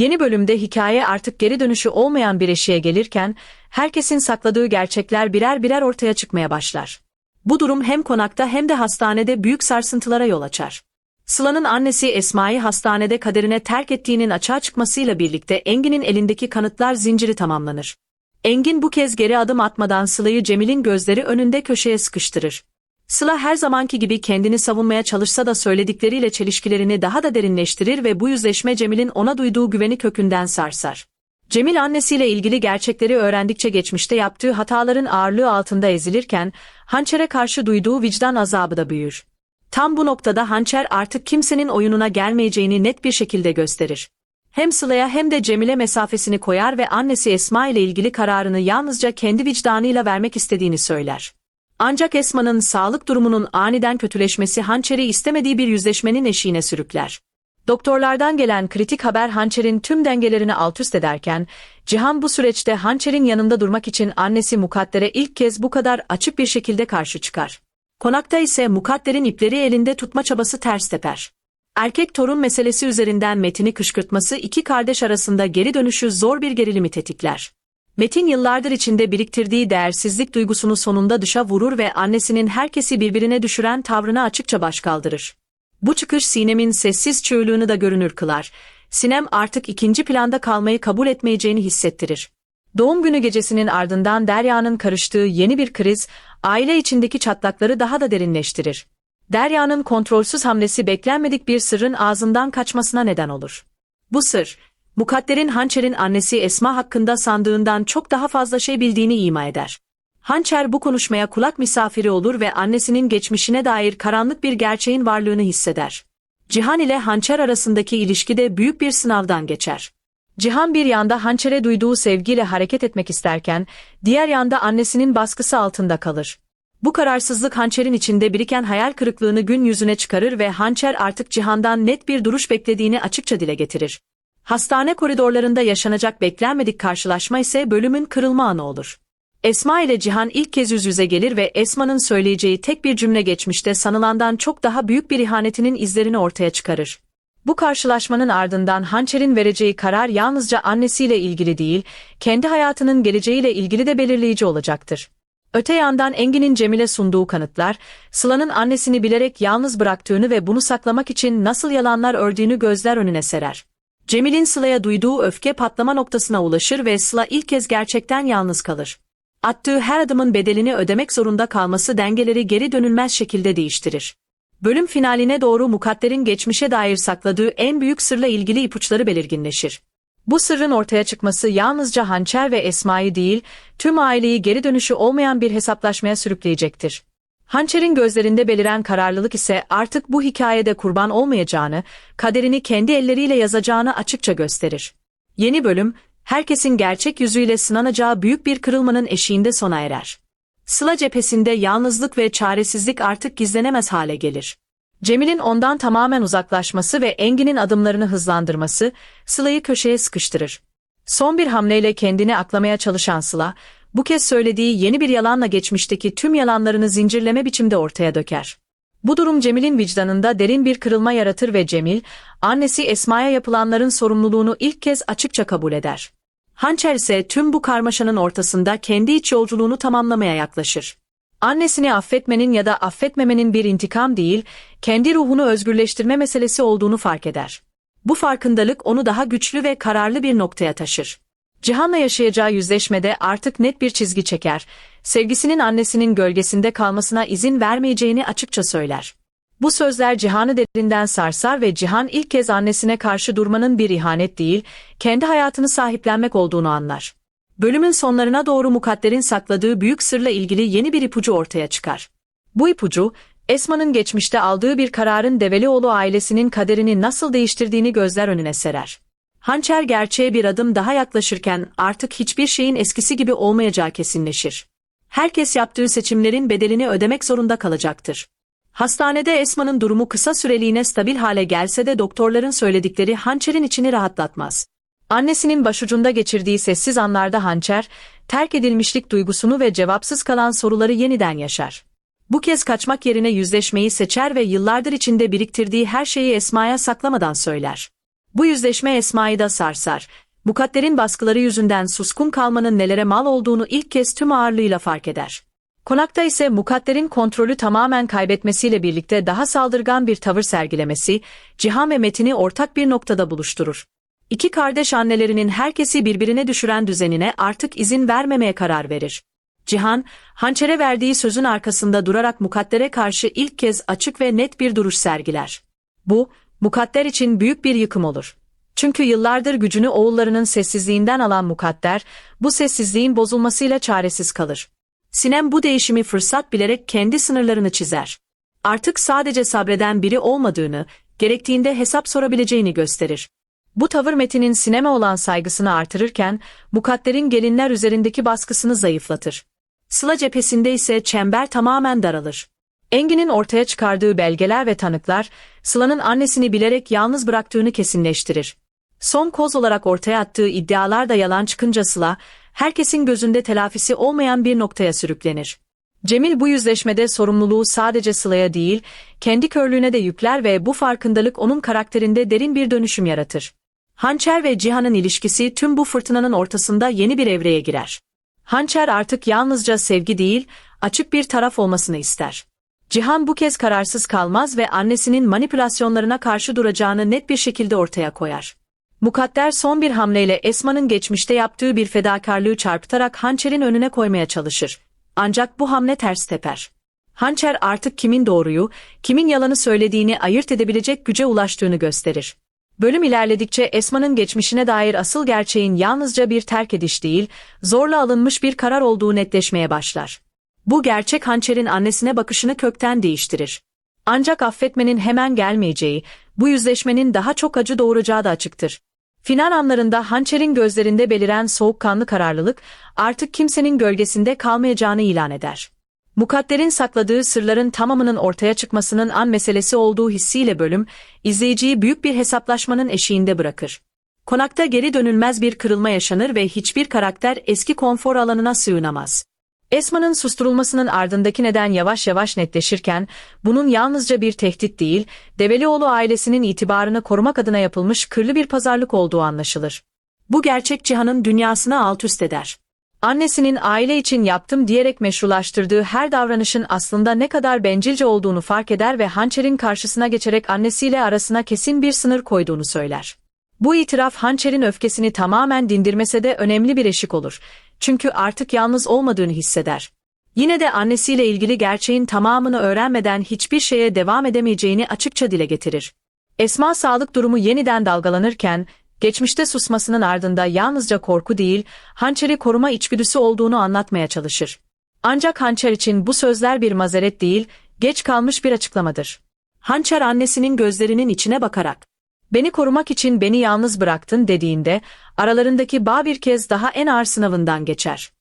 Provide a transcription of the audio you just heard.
Yeni bölümde hikaye artık geri dönüşü olmayan bir eşiğe gelirken, herkesin sakladığı gerçekler birer birer ortaya çıkmaya başlar. Bu durum hem konakta hem de hastanede büyük sarsıntılara yol açar. Sıla'nın annesi Esma'yı hastanede kaderine terk ettiğinin açığa çıkmasıyla birlikte Engin'in elindeki kanıtlar zinciri tamamlanır. Engin bu kez geri adım atmadan Sıla'yı Cemil'in gözleri önünde köşeye sıkıştırır. Sıla her zamanki gibi kendini savunmaya çalışsa da söyledikleriyle çelişkilerini daha da derinleştirir ve bu yüzleşme Cemil'in ona duyduğu güveni kökünden sarsar. Cemil annesiyle ilgili gerçekleri öğrendikçe geçmişte yaptığı hataların ağırlığı altında ezilirken, hançere karşı duyduğu vicdan azabı da büyür. Tam bu noktada hançer artık kimsenin oyununa gelmeyeceğini net bir şekilde gösterir. Hem Sıla'ya hem de Cemil'e mesafesini koyar ve annesi Esma ile ilgili kararını yalnızca kendi vicdanıyla vermek istediğini söyler. Ancak Esma'nın sağlık durumunun aniden kötüleşmesi hançeri istemediği bir yüzleşmenin eşiğine sürükler. Doktorlardan gelen kritik haber hançerin tüm dengelerini altüst ederken, Cihan bu süreçte hançerin yanında durmak için annesi Mukadder'e ilk kez bu kadar açık bir şekilde karşı çıkar. Konakta ise Mukadder'in ipleri elinde tutma çabası ters teper. Erkek torun meselesi üzerinden Metin'i kışkırtması iki kardeş arasında geri dönüşü zor bir gerilimi tetikler. Metin yıllardır içinde biriktirdiği değersizlik duygusunu sonunda dışa vurur ve annesinin herkesi birbirine düşüren tavrına açıkça baş kaldırır. Bu çıkış Sinem'in sessiz çığlığını da görünür kılar. Sinem artık ikinci planda kalmayı kabul etmeyeceğini hissettirir. Doğum günü gecesinin ardından Derya'nın karıştığı yeni bir kriz, aile içindeki çatlakları daha da derinleştirir. Derya'nın kontrolsüz hamlesi beklenmedik bir sırrın ağzından kaçmasına neden olur. Bu sır, Mukadder'in Hançer'in annesi Esma hakkında sandığından çok daha fazla şey bildiğini ima eder. Hançer bu konuşmaya kulak misafiri olur ve annesinin geçmişine dair karanlık bir gerçeğin varlığını hisseder. Cihan ile Hançer arasındaki ilişki de büyük bir sınavdan geçer. Cihan bir yanda Hançer'e duyduğu sevgiyle hareket etmek isterken, diğer yanda annesinin baskısı altında kalır. Bu kararsızlık Hançer'in içinde biriken hayal kırıklığını gün yüzüne çıkarır ve Hançer artık Cihan'dan net bir duruş beklediğini açıkça dile getirir. Hastane koridorlarında yaşanacak beklenmedik karşılaşma ise bölümün kırılma anı olur. Esma ile Cihan ilk kez yüz yüze gelir ve Esma'nın söyleyeceği tek bir cümle geçmişte sanılandan çok daha büyük bir ihanetinin izlerini ortaya çıkarır. Bu karşılaşmanın ardından Hançer'in vereceği karar yalnızca annesiyle ilgili değil, kendi hayatının geleceğiyle ilgili de belirleyici olacaktır. Öte yandan Engin'in Cemil'e sunduğu kanıtlar, Sıla'nın annesini bilerek yalnız bıraktığını ve bunu saklamak için nasıl yalanlar ördüğünü gözler önüne serer. Cemil'in Sıla'ya duyduğu öfke patlama noktasına ulaşır ve Sıla ilk kez gerçekten yalnız kalır. Attığı her adımın bedelini ödemek zorunda kalması dengeleri geri dönülmez şekilde değiştirir. Bölüm finaline doğru Mukadder'in geçmişe dair sakladığı en büyük sırla ilgili ipuçları belirginleşir. Bu sırrın ortaya çıkması yalnızca Hançer ve Esma'yı değil, tüm aileyi geri dönüşü olmayan bir hesaplaşmaya sürükleyecektir. Hançer'in gözlerinde beliren kararlılık ise artık bu hikayede kurban olmayacağını, kaderini kendi elleriyle yazacağını açıkça gösterir. Yeni bölüm, herkesin gerçek yüzüyle sınanacağı büyük bir kırılmanın eşiğinde sona erer. Sıla cephesinde yalnızlık ve çaresizlik artık gizlenemez hale gelir. Cemil'in ondan tamamen uzaklaşması ve Engin'in adımlarını hızlandırması Sıla'yı köşeye sıkıştırır. Son bir hamleyle kendini aklamaya çalışan Sıla, bu kez söylediği yeni bir yalanla geçmişteki tüm yalanlarını zincirleme biçimde ortaya döker. Bu durum Cemil'in vicdanında derin bir kırılma yaratır ve Cemil, annesi Esma'ya yapılanların sorumluluğunu ilk kez açıkça kabul eder. Hançer ise tüm bu karmaşanın ortasında kendi iç yolculuğunu tamamlamaya yaklaşır. Annesini affetmenin ya da affetmemenin bir intikam değil, kendi ruhunu özgürleştirme meselesi olduğunu fark eder. Bu farkındalık onu daha güçlü ve kararlı bir noktaya taşır. Cihan'la yaşayacağı yüzleşmede artık net bir çizgi çeker, sevgisinin annesinin gölgesinde kalmasına izin vermeyeceğini açıkça söyler. Bu sözler Cihan'ı derinden sarsar ve Cihan ilk kez annesine karşı durmanın bir ihanet değil, kendi hayatını sahiplenmek olduğunu anlar. Bölümün sonlarına doğru Mukadder'in sakladığı büyük sırla ilgili yeni bir ipucu ortaya çıkar. Bu ipucu, Esma'nın geçmişte aldığı bir kararın Develioğlu ailesinin kaderini nasıl değiştirdiğini gözler önüne serer. Hançer gerçeğe bir adım daha yaklaşırken artık hiçbir şeyin eskisi gibi olmayacağı kesinleşir. Herkes yaptığı seçimlerin bedelini ödemek zorunda kalacaktır. Hastanede Esma'nın durumu kısa süreliğine stabil hale gelse de doktorların söyledikleri Hançer'in içini rahatlatmaz. Annesinin başucunda geçirdiği sessiz anlarda Hançer, terk edilmişlik duygusunu ve cevapsız kalan soruları yeniden yaşar. Bu kez kaçmak yerine yüzleşmeyi seçer ve yıllardır içinde biriktirdiği her şeyi Esma'ya saklamadan söyler. Bu yüzleşme Esma'yı da sarsar. Mukadder'in baskıları yüzünden suskun kalmanın nelere mal olduğunu ilk kez tüm ağırlığıyla fark eder. Konakta ise Mukadder'in kontrolü tamamen kaybetmesiyle birlikte daha saldırgan bir tavır sergilemesi, Cihan ve Metin'i ortak bir noktada buluşturur. İki kardeş annelerinin herkesi birbirine düşüren düzenine artık izin vermemeye karar verir. Cihan, hançere verdiği sözün arkasında durarak Mukadder'e karşı ilk kez açık ve net bir duruş sergiler. Bu, Mukadder için büyük bir yıkım olur. Çünkü yıllardır gücünü oğullarının sessizliğinden alan Mukadder, bu sessizliğin bozulmasıyla çaresiz kalır. Sinem bu değişimi fırsat bilerek kendi sınırlarını çizer. Artık sadece sabreden biri olmadığını, gerektiğinde hesap sorabileceğini gösterir. Bu tavır Metin'in Sinem'e olan saygısını artırırken, Mukadder'in gelinler üzerindeki baskısını zayıflatır. Sıla cephesinde ise çember tamamen daralır. Engin'in ortaya çıkardığı belgeler ve tanıklar, Sıla'nın annesini bilerek yalnız bıraktığını kesinleştirir. Son koz olarak ortaya attığı iddialar da yalan çıkınca Sıla, herkesin gözünde telafisi olmayan bir noktaya sürüklenir. Cemil bu yüzleşmede sorumluluğu sadece Sıla'ya değil, kendi körlüğüne de yükler ve bu farkındalık onun karakterinde derin bir dönüşüm yaratır. Hançer ve Cihan'ın ilişkisi tüm bu fırtınanın ortasında yeni bir evreye girer. Hançer artık yalnızca sevgi değil, açık bir taraf olmasını ister. Cihan bu kez kararsız kalmaz ve annesinin manipülasyonlarına karşı duracağını net bir şekilde ortaya koyar. Mukadder son bir hamleyle Esma'nın geçmişte yaptığı bir fedakarlığı çarpıtarak hançerin önüne koymaya çalışır. Ancak bu hamle ters teper. Hançer artık kimin doğruyu, kimin yalanı söylediğini ayırt edebilecek güce ulaştığını gösterir. Bölüm ilerledikçe Esma'nın geçmişine dair asıl gerçeğin yalnızca bir terk ediş değil, zorla alınmış bir karar olduğu netleşmeye başlar. Bu gerçek hançerin annesine bakışını kökten değiştirir. Ancak affetmenin hemen gelmeyeceği, bu yüzleşmenin daha çok acı doğuracağı da açıktır. Final anlarında hançerin gözlerinde beliren soğukkanlı kararlılık artık kimsenin gölgesinde kalmayacağını ilan eder. Mukadder'in sakladığı sırların tamamının ortaya çıkmasının an meselesi olduğu hissiyle bölüm, izleyiciyi büyük bir hesaplaşmanın eşiğinde bırakır. Konakta geri dönülmez bir kırılma yaşanır ve hiçbir karakter eski konfor alanına sığınamaz. Esma'nın susturulmasının ardındaki neden yavaş yavaş netleşirken, bunun yalnızca bir tehdit değil, Develioğlu ailesinin itibarını korumak adına yapılmış kırlı bir pazarlık olduğu anlaşılır. Bu gerçek Cihan'ın dünyasını alt üst eder. Annesinin aile için yaptım diyerek meşrulaştırdığı her davranışın aslında ne kadar bencilce olduğunu fark eder ve hançerin karşısına geçerek annesiyle arasına kesin bir sınır koyduğunu söyler. Bu itiraf hançerin öfkesini tamamen dindirmese de önemli bir eşik olur. Çünkü artık yalnız olmadığını hisseder. Yine de annesiyle ilgili gerçeğin tamamını öğrenmeden hiçbir şeye devam edemeyeceğini açıkça dile getirir. Esma sağlık durumu yeniden dalgalanırken, geçmişte susmasının ardında yalnızca korku değil, hançeri koruma içgüdüsü olduğunu anlatmaya çalışır. Ancak hançer için bu sözler bir mazeret değil, geç kalmış bir açıklamadır. Hançer annesinin gözlerinin içine bakarak, beni korumak için beni yalnız bıraktın dediğinde, aralarındaki bağ bir kez daha en ağır sınavından geçer.